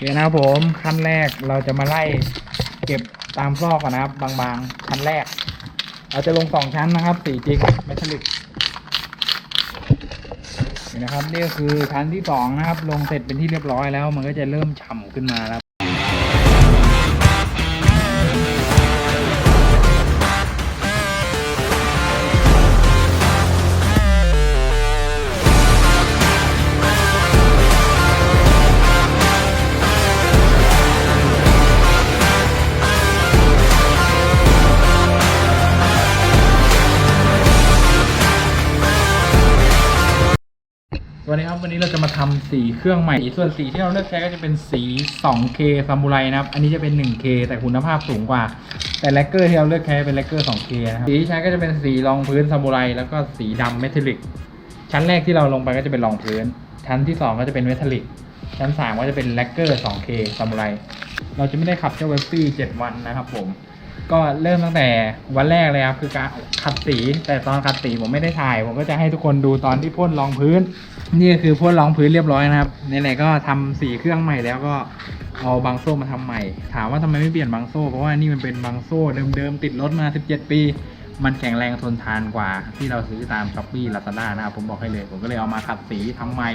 เดี๋ยวนะครับผมขั้นแรกเราจะมาไล่เก็บตามซอกก่อนนะครับ บางๆชั้นแรก เราจะลงสองชั้นนะครับสีจริงไมทัลลิกนี่นะครับนี่ก็คือชั้นที่สองนะครับ ลงเสร็จเป็นที่เรียบร้อยแล้ว มันก็จะเริ่มฉ่ำขึ้นมาแล้ว วัสดีครับวันนี้เราจะมาทำสีเครื่องใหม่ ส่วนสีที่เราเลือกใช้ก็จะเป็นสี 2K ซามูไรนะครับ อันนี้จะเป็น 1K แต่คุณภาพสูงกว่า แต่แลกเกอร์ที่เราเลือกใช้เป็นแลกเกอร์ 2K นะครับ สีที่ใช้ก็จะเป็นสีรองพื้นซามูไรแล้วก็สีดำเมทัลลิก ชั้นแรกที่เราลงไปก็จะเป็นรองพื้น ชั้นที่ 2 ก็จะเป็นเมทัลลิก ชั้น 3 ก็จะเป็นแลกเกอร์ 2K ซามูไร เราจะไม่ได้ขับเจ้าเวฟฟี่7วันนะครับผม ก็เริ่มตั้งแต่วันแรกเลยครับคือการขัดสี แต่ตอนขัดสีผมไม่ได้ถ่าย ผมก็จะให้ทุกคนดูตอนที่พ่นรองพื้น นี่ก็คือพ่นรองพื้นเรียบร้อยนะครับไหนๆก็ทำสีเครื่องใหม่แล้วก็เอาบางโซ่มาทำใหม่ ถามว่าทำไมไม่เปลี่ยนบางโซ่เพราะว่านี่มันเป็นบางโซ่เดิมๆติดรถมา 17 ปี มันแข็งแรงทนทานกว่า ที่เราซื้อตามช้อปปี้ลาซาด้านะครับผมบอกให้เลยผมก็เลยเอามาขัดสีทำใหม่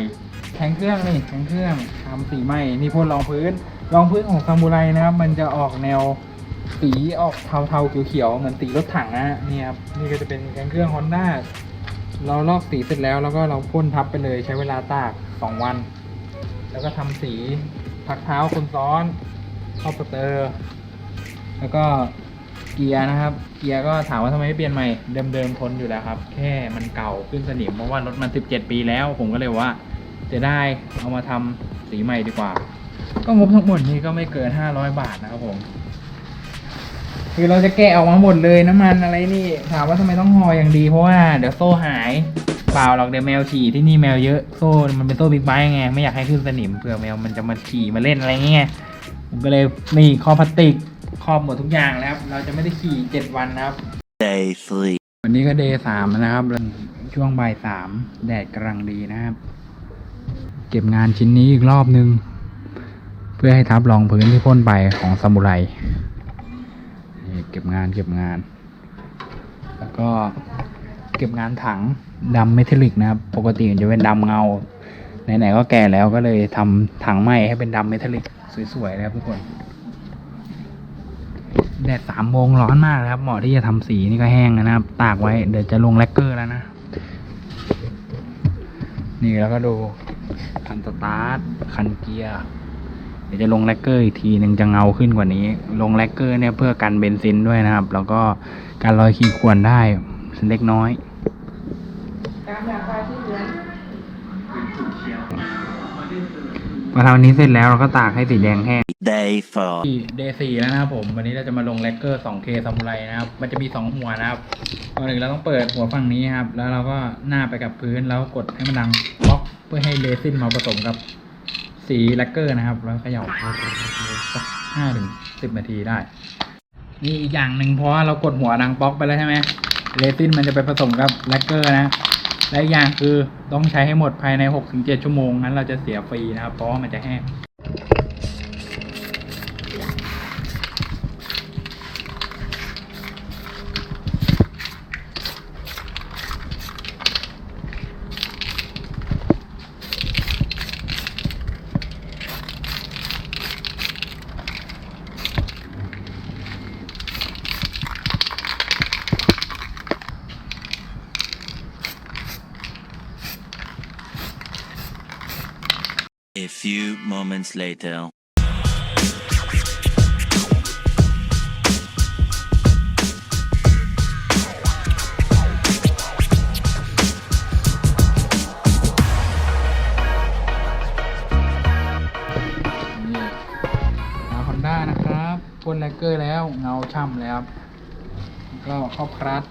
แข็งเครื่องนี่แข็งเครื่องทำสีใหม่นี่พ่นรองพื้นรองพื้นของซามูไรนะครับมันจะออกแนว สีออกเทาๆเขียวๆเหมือนสีรถถังนะฮะนี่ครับนี่ก็จะเป็นแกงเครื่องฮอนด้าเราลอกสีเสร็จแล้วแล้วก็เราพ่นทับไปเลยใช้เวลาตาก 2 วัน แล้วก็ทำสีพักเท้าคนซ้อนเข้าสเตอร์ แล้วก็เกียร์นะครับ เกียร์ก็ถามว่าทำไมไม่เปลี่ยนใหม่เดิมๆทนอยู่แล้วครับ แค่มันเก่าขึ้นสนิมเพราะว่ารถมัน 17 ปีแล้ว ผมก็เลยว่าจะได้เอามาทำสีใหม่ดีกว่า ก็งบทั้งหมดนี้ก็ไม่เกิน 500 บาทนะครับผม คือเราจะแกะออกมาหมดเลยน้ำมันอะไรนี่ ถามว่าทำไมต้องห่ออย่างดีเพราะว่าเดี๋ยวโซ่หายเปล่าหรอกเดี๋ยวแมวฉี่ที่นี่แมวเยอะโซ่มันเป็นโซ่บิ๊กไบค์ไงไม่อยากให้ขึ้นสนิมเผื่อแมวมันจะมาขี่มาเล่นอะไรเงี้ยผมก็เลยนี่ครอบพลาสติกครอบหมดทุกอย่างแล้วครับเราจะไม่ได้ขี่เจ็ดวันนะครับ Day three. วันนี้ก็เดย์สามนะครับช่วงบ่ายสามแดดกำลังดีนะครับ เก็บงานชิ้นนี้อีกรอบนึง เพื่อให้ทับรองพื้นที่พ่นไปของซามูไรนี่ เก็บงานเก็บงาน แล้วก็เก็บงานถังดำเมทัลลิกนะครับ ปกติมันจะเป็นดำเงา ไหนๆก็แก่แล้วก็เลยทำถังใหม่ให้เป็นดำเมทัลลิกสวยๆนะครับทุกคน แดดสามโมงร้อนมากนะครับเหมาะที่จะทำสีนี่ก็แห้งนะครับ ตากไว้เดี๋ยวจะลงแลกเกอร์แล้วนะ นี่แล้วก็ดูคันสตาร์ทคันเกียร์ เดี๋ยวจะลงแลกเกอร์อีกทีหนึ่งจะเงาขึ้นกว่านี้ ลงแลกเกอร์เนี่ยเพื่อกันเบนซินด้วยนะครับ แล้วก็การลอยขีดข่วนได้เล็กน้อยมาทำอันนี้เสร็จแล้วเราก็ตากให้สีแดงแห้ง Day four. เดย์สี่แล้วนะครับผม วันนี้เราจะมาลงแลกเกอร์ 2K ซามูไรนะครับ มันจะมี 2 หัวนะครับก่อนอื่นเราต้องเปิดหัวฝั่งนี้ครับ แล้วเราก็หน้าไปกับพื้นแล้วกดให้มันดังบล็อกเพื่อให้เรซินมาผสมกับ สีแลกเกอร์นะครับ แล้วเขย่าสักห้าถึงสิบนาทีได้ นี่อีกอย่างหนึ่งเพราะว่าเรากดหัวดังป๊อกไปแล้วใช่ไหมเรซินมันจะไปผสมกับแลกเกอร์นะ และอีกอย่างคือต้องใช้ให้หมดภายใน6-7ชั่วโมงงั้นเราจะเสียฟรีนะครับเพราะว่ามันจะแห้ง A few moments later. นี่มาฮอนด้านะครับพ่นแลกเกอร์แล้ว เงาช่ำแล้ว ก็เข้าครัด